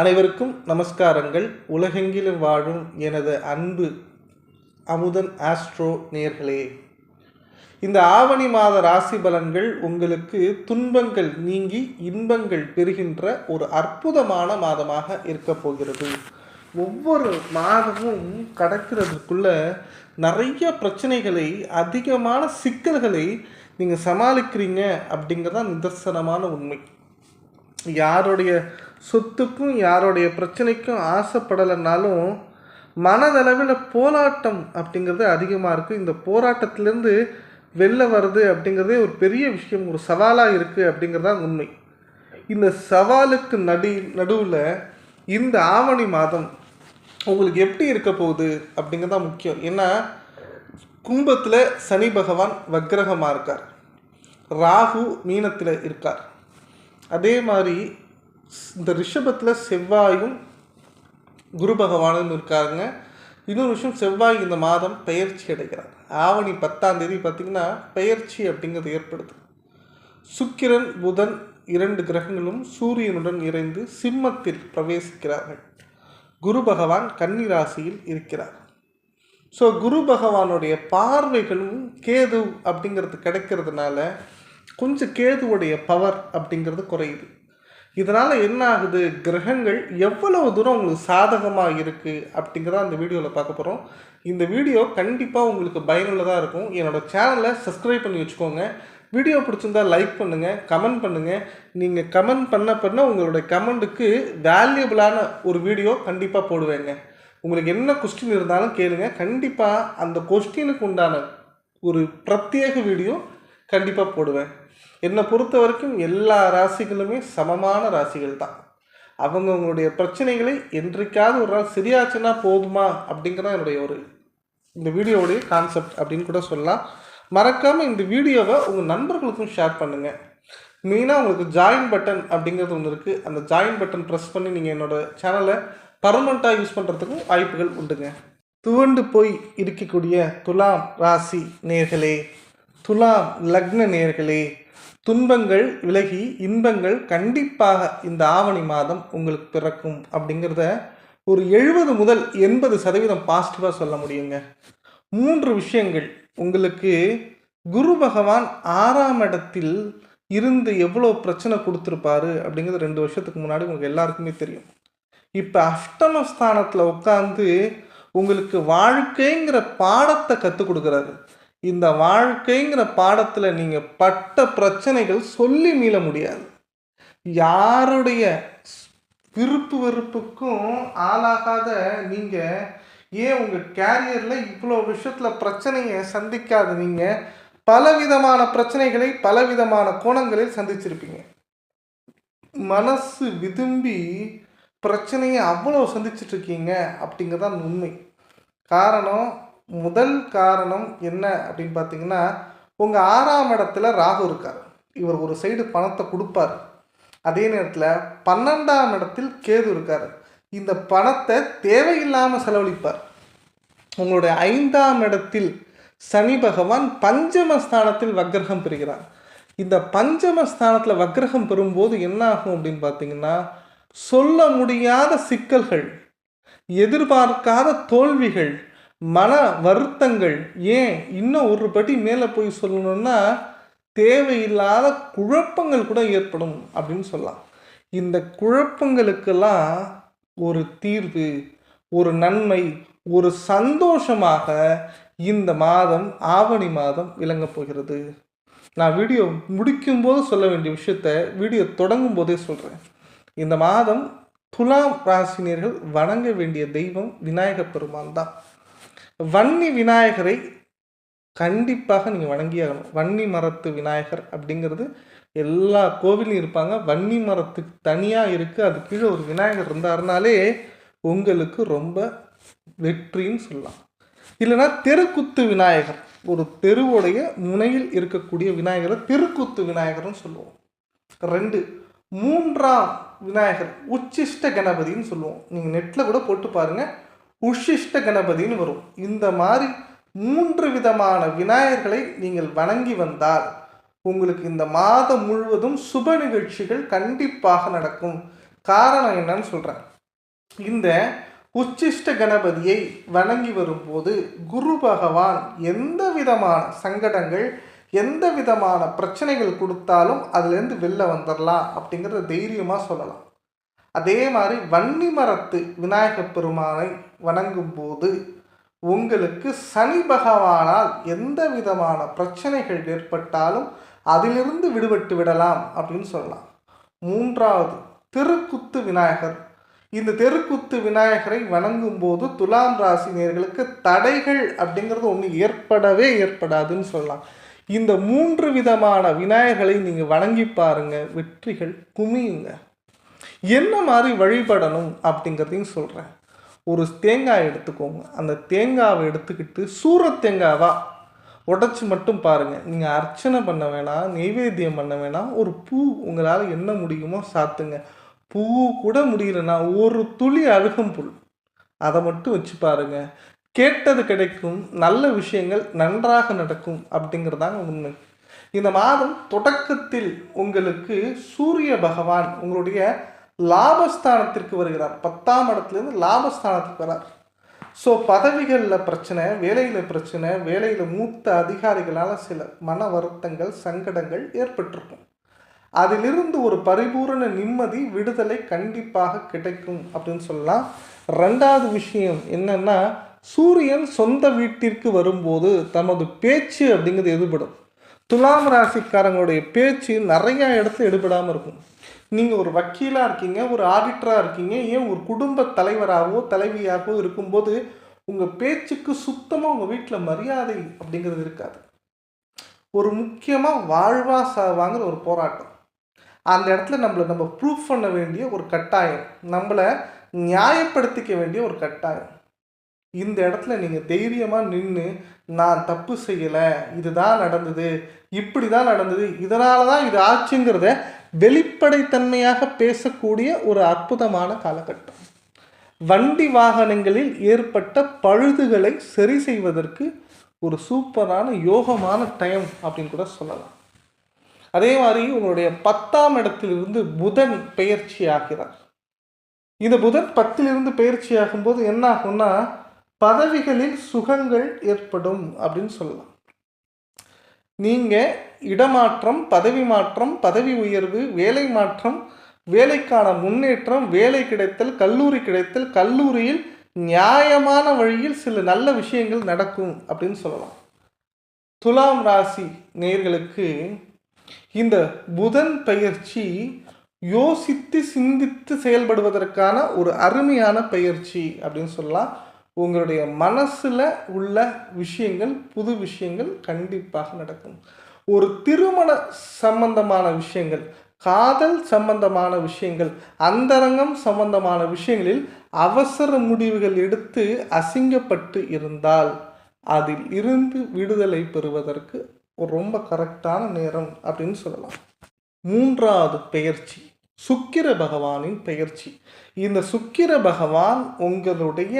அனைவருக்கும் நமஸ்காரங்கள். உலகெங்கிலும் வாழும் எனது அன்பு அமுதன் ஆஸ்ட்ரோ நேர்களே. இந்த ஆவணி மாத ராசி பலன்கள் உங்களுக்கு துன்பங்கள் நீங்கி இன்பங்கள் பெறுகின்ற ஒரு அற்புதமான மாதமாக இருக்க போகிறது. ஒவ்வொரு மாதமும் கடக்கிறதுக்குள்ள நிறைய பிரச்சனைகளை அதிகமான சிக்கல்களை நீங்கள் சமாளிக்கிறீங்க அப்படிங்கிறதான் நிதர்சனமான உண்மை. யாருடைய சொத்துக்கும் யாரோடைய பிரச்சனைக்கும் ஆசைப்படலைன்னாலும் மனதளவில் போராட்டம் அப்படிங்கிறது அதிகமாக இருக்குது இந்த போராட்டத்திலேருந்து வெளில வருது அப்படிங்கிறதே ஒரு பெரிய விஷயம் ஒரு சவாலாக இருக்குது அப்படிங்கிறது தான் உண்மை. இந்த சவாலுக்கு நடு நடுவில் இந்த ஆவணி மாதம் உங்களுக்கு எப்படி இருக்க போகுது அப்படிங்கிறது தான் முக்கியம். ஏன்னா கும்பத்தில் சனி பகவான் வக்ரகமாக இருக்கார். ராகு மீனத்தில் இருக்கார். அதே மாதிரி இந்த ரிஷபத்தில் செவ்வாயும் குரு பகவானும் இருக்காருங்க. இன்னொரு விஷயம் செவ்வாய் இந்த மாதம் பெயர்ச்சி அடைகிறார். ஆவணி பத்தாம் தேதி பார்த்திங்கன்னா பெயர்ச்சி அப்படிங்கிறது ஏற்படுது. சுக்கிரன் புதன் இரண்டு கிரகங்களும் சூரியனுடன் இணைந்து சிம்மத்தில் பிரவேசிக்கிறார்கள். குரு பகவான் கன்னி ராசியில் இருக்கிறார். ஸோ குரு பகவானுடைய பார்வைகளும் கேது அப்படிங்கிறது கிடைக்கிறதுனால கொஞ்சம் கேதுவுடைய பவர் அப்படிங்கிறது குறையுது. இதனால் என்ன ஆகுது? கிரகங்கள் எவ்வளவு தூரம் உங்களுக்கு சாதகமாக இருக்குது அப்படிங்கிறத அந்த வீடியோவில் பார்க்க போகிறோம் இந்த வீடியோ கண்டிப்பாக உங்களுக்கு பயனுள்ளதாக இருக்கும். என்னோடய சேனலை சப்ஸ்கிரைப் பண்ணி வச்சுக்கோங்க. வீடியோ பிடிச்சிருந்தா லைக் பண்ணுங்கள் கமெண்ட் பண்ணுங்கள் நீங்கள் கமெண்ட் பண்ண பண்ண உங்களுடைய கமெண்ட்டுக்கு வேல்யூபிளான ஒரு வீடியோ கண்டிப்பாக போடுவேங்க. உங்களுக்கு என்ன கொஸ்டின் இருந்தாலும் கேளுங்க. கண்டிப்பாக அந்த கொஸ்டினுக்கு உண்டான ஒரு பிரத்யேக வீடியோ கண்டிப்பாக போடுவேன். என்னை பொறுத்த வரைக்கும் எல்லா ராசிகளுமே சமமான ராசிகள் தான் அவங்கவுங்களுடைய பிரச்சனைகளை என்றைக்காவது ஒரு நாள் சரியாச்சுன்னா போதுமா அப்படிங்கிறத என்னுடைய ஒரு இந்த வீடியோவுடைய கான்செப்ட் அப்படின்னு கூட சொல்லலாம். மறக்காமல் இந்த வீடியோவை உங்கள் நண்பர்களுக்கும் ஷேர் பண்ணுங்கள் மெயினாக உங்களுக்கு ஜாயின் பட்டன் அப்படிங்கிறது ஒன்று இருக்குது அந்த ஜாயின் பட்டன் ப்ரெஸ் பண்ணி நீங்கள் என்னோடய சேனலை பர்மனண்ட்டாக யூஸ் பண்ணுறதுக்கும் வாய்ப்புகள் உண்டுங்க. துவண்டு போய் இருக்கக்கூடிய துலாம் ராசி நேர்களே துலாம் லக்ன நேர்களே துன்பங்கள் விலகி இன்பங்கள் கண்டிப்பாக இந்த ஆவணி மாதம் உங்களுக்கு பிறக்கும் அப்படிங்கிறத ஒரு எழுபது முதல் எண்பது சதவீதம் பாசிட்டிவாக சொல்ல முடியுங்க. மூன்று விஷயங்கள். உங்களுக்கு குரு பகவான் ஆறாம் இடத்தில் இருந்து எவ்வளோ பிரச்சனை கொடுத்துருப்பாரு அப்படிங்கிறது ரெண்டு வருஷத்துக்கு முன்னாடி உங்களுக்கு எல்லாருக்குமே தெரியும். இப்போ அஷ்டமஸ்தானத்தில் உட்காந்து உங்களுக்கு வாழ்க்கைங்கிற பாடத்தை கற்றுக் கொடுக்குறாரு. இந்த வாழ்க்கைங்கிற பாடத்தில் நீங்கள் பட்ட பிரச்சனைகள் சொல்லி மீள முடியாது. யாருடைய விருப்பு வெறுப்புக்கும் ஆளாகாத நீங்கள் ஏன் உங்கள் கேரியரில் இவ்வளோ விஷயத்தில் பிரச்சனையை சந்திக்காத நீங்கள் பலவிதமான பிரச்சனைகளை பலவிதமான கோணங்களில் சந்திச்சிருப்பீங்க. மனசு விரும்பி பிரச்சனையை அவ்வளோ சந்திச்சிட்ருக்கீங்க அப்படிங்கிறதான் உண்மை. காரணம் முதல் காரணம் என்ன அப்படின்னு பார்த்தீங்கன்னா உங்கள் ஆறாம் இடத்துல ராகு இருக்கார். இவர் ஒரு சைடு பணத்தை கொடுப்பார். அதே நேரத்தில் பன்னெண்டாம் இடத்தில் கேது இருக்கார். இந்த பணத்தை தேவையில்லாமல் செலவழிப்பார். உங்களுடைய ஐந்தாம் இடத்தில் சனி பகவான் பஞ்சமஸ்தானத்தில் வக்ரகம் பெறுகிறார். இந்த பஞ்சமஸ்தானத்தில் வக்ரகம் பெறும்போது என்ன ஆகும் அப்படின்னு பார்த்தீங்கன்னா சொல்ல முடியாத சிக்கல்கள் எதிர்பார்க்காத தோல்விகள் மன வருத்தங்கள் ஏன் இன்னும் ஒரு படி மேலே போய் சொல்லணும்னா தேவையில்லாத குழப்பங்கள் கூட ஏற்படும் அப்படின்னு சொல்லலாம். இந்த குழப்பங்களுக்கெல்லாம் ஒரு தீர்வு ஒரு நன்மை ஒரு சந்தோஷமாக இந்த மாதம் ஆவணி மாதம் விளங்கப் போகிறது. நான் வீடியோ முடிக்கும்போது சொல்ல வேண்டிய விஷயத்த வீடியோ தொடங்கும் போதே சொல்கிறேன் இந்த மாதம் துலாம் ராசினியர்கள் வணங்க வேண்டிய தெய்வம் விநாயகப் பெருமான் தான். வன்னி விநாயகரை கண்டிப்பாக நீங்கள் வணங்கியாகணும். வன்னி மரத்து விநாயகர் அப்படிங்கிறது எல்லா கோவிலையும் இருப்பாங்க. வன்னி மரத்துக்கு தனியாக இருக்குது அது கீழே ஒரு விநாயகர் இருந்தாருனாலே உங்களுக்கு ரொம்ப வெற்றின்னு சொல்லலாம். இல்லைன்னா தெருக்குத்து விநாயகர் ஒரு தெருவுடைய முனையில் இருக்கக்கூடிய விநாயகரை தெருக்குத்து விநாயகர்னு சொல்லுவோம். ரெண்டு மூன்றாம் விநாயகர் உச்சிஷ்ட கணபதின்னு சொல்லுவோம். நீங்கள் நெட்டில் கூட போட்டு பாருங்கள் உஷிஷ்ட கணபதின்னு வரும். இந்த மாதிரி மூன்று விதமான விநாயகர்களை நீங்கள் வணங்கி வந்தால் உங்களுக்கு இந்த மாதம் முழுவதும் சுப நிகழ்ச்சிகள் கண்டிப்பாக நடக்கும். காரணம் என்னன்னு சொல்கிறேன் இந்த உச்சிஷ்ட கணபதியை வணங்கி வரும்போது குரு பகவான் எந்த விதமான சங்கடங்கள் எந்த விதமான பிரச்சனைகள் கொடுத்தாலும் அதுலேருந்து வெளில வந்துடலாம் அப்படிங்கிறத தைரியமாக சொல்லலாம். அதே மாதிரி வன்னி மரத்து விநாயகப் பெருமானை வணங்கும் போது உங்களுக்கு சனி பகவானால் எந்த விதமான பிரச்சனைகள் ஏற்பட்டாலும் அதிலிருந்து விடுபட்டு விடலாம் அப்படின்னு சொல்லலாம். மூன்றாவது தெருக்குத்து விநாயகர். இந்த தெருக்குத்து விநாயகரை வணங்கும் போது துலாம் ராசினியர்களுக்கு தடைகள் அப்படிங்கிறது ஒன்று ஏற்படவே ஏற்படாதுன்னு சொல்லலாம். இந்த மூன்று விதமான விநாயகரை நீங்கள் வணங்கி பாருங்கள் வெற்றிகள் குமியுங்க. என்ன மாதிரி வழிபடணும் அப்படிங்கிறதையும் சொல்கிறேன் ஒரு தேங்காய் எடுத்துக்கோங்க. அந்த தேங்காவை எடுத்துக்கிட்டு சூரத் தேங்காவா? உடச்சி மட்டும் பாருங்கள் நீங்கள் அர்ச்சனை பண்ண வேணாம் நெய்வேத்தியம் பண்ண வேணாம். ஒரு பூ உங்களால் என்ன முடியுமோ சாத்துங்க. பூ கூட முடியலன்னா ஒரு துளி அழுகம்புல் அதை மட்டும் வச்சு பாருங்க. கேட்டது கிடைக்கும். நல்ல விஷயங்கள் நன்றாக நடக்கும் அப்படிங்கிறதாங்க உண்மை. இந்த மாதம் தொடக்கத்தில் உங்களுக்கு சூரிய பகவான் உங்களுடைய லாபஸ்தானத்திற்கு வருகிறார். பத்தாம் இடத்துலேருந்து லாபஸ்தானத்துக்கு வரார். ஸோ பதவிகளில் பிரச்சனை வேலையில் பிரச்சனை வேலையில் மூத்த அதிகாரிகளால் சில மன வருத்தங்கள் சங்கடங்கள் ஏற்பட்டிருக்கும். அதிலிருந்து ஒரு பரிபூரண நிம்மதி விடுதலை கண்டிப்பாக கிடைக்கும் அப்படின்னு சொல்லலாம். ரெண்டாவது விஷயம் என்னென்னா சூரியன் சொந்த வீட்டிற்கு வரும்போது தமது பேச்சு அப்படிங்கிறது எதுபடும் துலாம் ராசிக்காரங்களுடைய பேச்சு நிறையா இடத்துல எடுபடாமல் இருக்கும். நீங்கள் ஒரு வக்கீலாக இருக்கீங்க ஒரு ஆடிட்டராக இருக்கீங்க ஏன் ஒரு குடும்ப தலைவராகவோ தலைவியாகவோ இருக்கும்போது உங்கள் பேச்சுக்கு சுத்தமாக உங்கள் வீட்டில் மரியாதை அப்படிங்கிறது இருக்காது. ஒரு முக்கியமாக வாழ்வா சாவாங்கிற ஒரு போராட்டம். அந்த இடத்துல நம்மளை நம்ம ப்ரூஃப் பண்ண வேண்டிய ஒரு கட்டாயம். நம்மளை நியாயப்படுத்திக்க வேண்டிய ஒரு கட்டாயம். இந்த இடத்துல நீங்கள் தைரியமாக நின்று நான் தப்பு செய்யலை இதுதான் நடந்தது இப்படி தான் நடந்தது இதனால தான் இது ஆச்சுங்கிறத வெளிப்படைத்தன்மையாக பேசக்கூடிய ஒரு அற்புதமான காலகட்டம். வண்டி வாகனங்களில் ஏற்பட்ட பழுதுகளை சரி செய்வதற்கு ஒரு சூப்பரான யோகமான டைம் அப்படின்னு கூட சொல்லலாம். அதே மாதிரி உங்களுடைய பத்தாம் இடத்திலிருந்து புதன் பெயர்ச்சி ஆகிறார். இந்த புதன் பத்திலிருந்து பெயர்ச்சி ஆகும்போது என்ன ஆகும்னா பதவிகளில் சுகங்கள் ஏற்படும் அப்படின்னு சொல்லலாம். நீங்கள் இடமாற்றம் பதவி மாற்றம் பதவி உயர்வு வேலை மாற்றம் வேலைக்கான முன்னேற்றம் வேலை கிடைத்தல் கல்லூரி கிடைத்தல் கல்லூரியில் நியாயமான வழியில் சில நல்ல விஷயங்கள் நடக்கும் அப்படின்னு சொல்லலாம். துலாம் ராசி நேர்களுக்கு இந்த புதன் பயிற்சி யோசித்து சிந்தித்து செயல்படுவதற்கான ஒரு அருமையான பயிற்சி அப்படின்னு சொல்லலாம். உங்களுடைய மனசில் உள்ள விஷயங்கள் புது விஷயங்கள் கண்டிப்பாக நடக்கும். ஒரு திருமண சம்பந்தமான விஷயங்கள் காதல் சம்பந்தமான விஷயங்கள் அந்தரங்கம் சம்பந்தமான விஷயங்களில் அவசர முடிவுகள் எடுத்து அசிங்கப்பட்டு இருந்தால் அதில் இருந்து விடுதலை பெறுவதற்கு ஒரு ரொம்ப கரெக்டான நேரம் அப்படின்னு சொல்லலாம். மூன்றாவது பெயர்ச்சி சுக்கிர பகவானின் பெயர்ச்சி. இந்த சுக்கிர பகவான் உங்களுடைய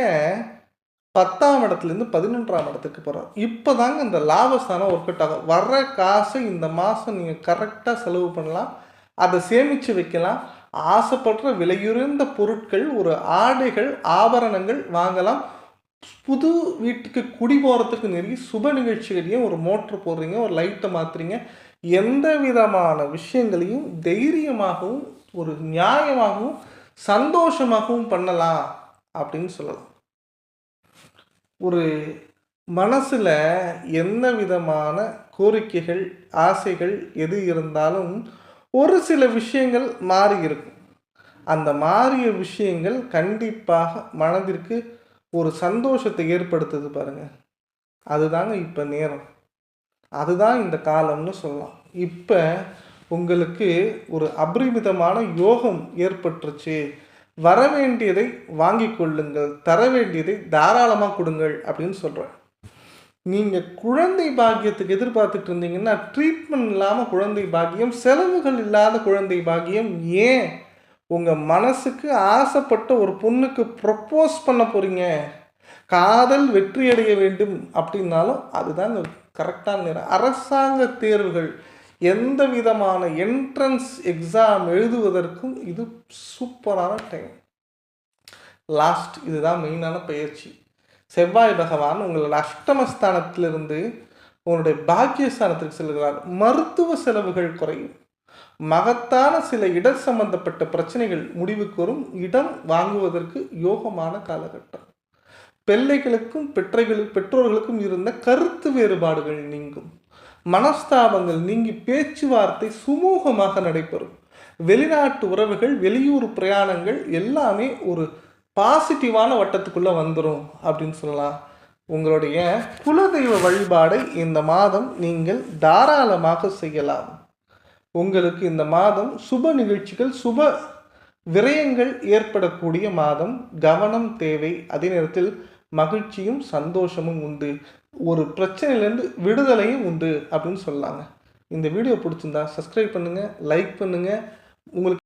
பத்தாம் இடத்துலேருந்து பதினொன்றாம் இடத்துக்கு போகிறார் இப்போ தாங்க இந்த லாபஸ்தானம் ஒர்க் அவுட் ஆகும். வர்ற காசை இந்த மாதம் நீங்கள் கரெக்டாக செலவு பண்ணலாம். அதை சேமித்து வைக்கலாம். ஆசைப்படுற விலையுறந்த பொருட்கள் ஒரு ஆடைகள் ஆபரணங்கள் வாங்கலாம். புது வீட்டுக்கு குடி போகிறதுக்கு நிறைய சுப நிகழ்ச்சிகளையும் ஒரு மோட்ரு போடுறீங்க ஒரு லைட்டை மாற்றுறீங்க எந்த விதமான விஷயங்களையும் தைரியமாகவும் ஒரு நியாயமாகவும் சந்தோஷமாகவும் பண்ணலாம் அப்படின்னு சொல்லலாம். ஒரு மனசில் என்ன விதமான கோரிக்கைகள் ஆசைகள் எது இருந்தாலும் ஒரு சில விஷயங்கள் மாறி இருக்கும். அந்த மாறிய விஷயங்கள் கண்டிப்பாக மனதிற்கு ஒரு சந்தோஷத்தை ஏற்படுத்துது பாருங்கள் அதுதாங்க இப்போ நேரம். அதுதான் இந்த காலம்னு சொல்லலாம். இப்போ உங்களுக்கு ஒரு அபரிமிதமான யோகம் ஏற்பட்டுருச்சு. வர வேண்டியதை வாங்கி கொள்ளுங்கள் தர வேண்டியதை தாராளமாக கொடுங்கள் அப்படின்னு சொல்கிறேன் நீங்கள் குழந்தை பாக்கியத்துக்கு எதிர்பார்த்துட்டு இருந்தீங்கன்னா ட்ரீட்மெண்ட் இல்லாமல் குழந்தை பாக்கியம் செலவுகள் இல்லாத குழந்தை பாக்கியம் ஏன்? உங்கள் மனசுக்கு ஆசைப்பட்ட ஒரு பொண்ணுக்கு ப்ரப்போஸ் பண்ண போகிறீங்க காதல் வெற்றி அடைய வேண்டும் அப்படின்னாலும் அதுதான் கரெக்டான நேரம். அரசாங்க தேர்வுகள் எந்த விதமான என்ட்ரன்ஸ் எக்ஸாம் எழுதுவதற்கும் இது சூப்பரான டைம் லாஸ்ட் இதுதான் மெயினான பயிற்சி. செவ்வாய் பகவான் உங்களோட அஷ்டமஸ்தானத்திலிருந்து உங்களுடைய பாக்கியஸ்தானத்திற்கு செல்கிறார். மருத்துவ செலவுகள் குறையும். மகத்தான சில இடர் சம்பந்தப்பட்ட பிரச்சனைகள் முடிவுக்கு வரும். இடம் வாங்குவதற்கு யோகமான காலகட்டம். பிள்ளைகளுக்கும் பெற்றைகளும் பெற்றோர்களுக்கும் இருந்த கருத்து வேறுபாடுகள் நீங்கும். மனஸ்தாபங்கள் நீங்கி பேச்சுவார்த்தை சுமூகமாக நடைபெறும். வெளிநாட்டு உறவுகள் வெளியூர் பிரயாணங்கள் எல்லாமே ஒரு பாசிட்டிவான வட்டத்துக்குள்ளே வந்துடும் அப்படின்னு சொல்லலாம். உங்களுடைய குலதெய்வ வழிபாடை இந்த மாதம் நீங்கள் தாராளமாக செய்யலாம். உங்களுக்கு இந்த மாதம் சுப நிகழ்ச்சிகள் சுப விரயங்கள் ஏற்படக்கூடிய மாதம். கவனம் தேவை. அதே நேரத்தில் மகிழ்ச்சியும் சந்தோஷமும் உண்டு. ஒரு பிரச்சனையிலேருந்து விடுதலையும் உண்டு அப்படின்னு சொல்லலாங்க இந்த வீடியோ பிடிச்சிருந்தா சப்ஸ்கிரைப் பண்ணுங்கள் லைக் பண்ணுங்கள் உங்களுக்கு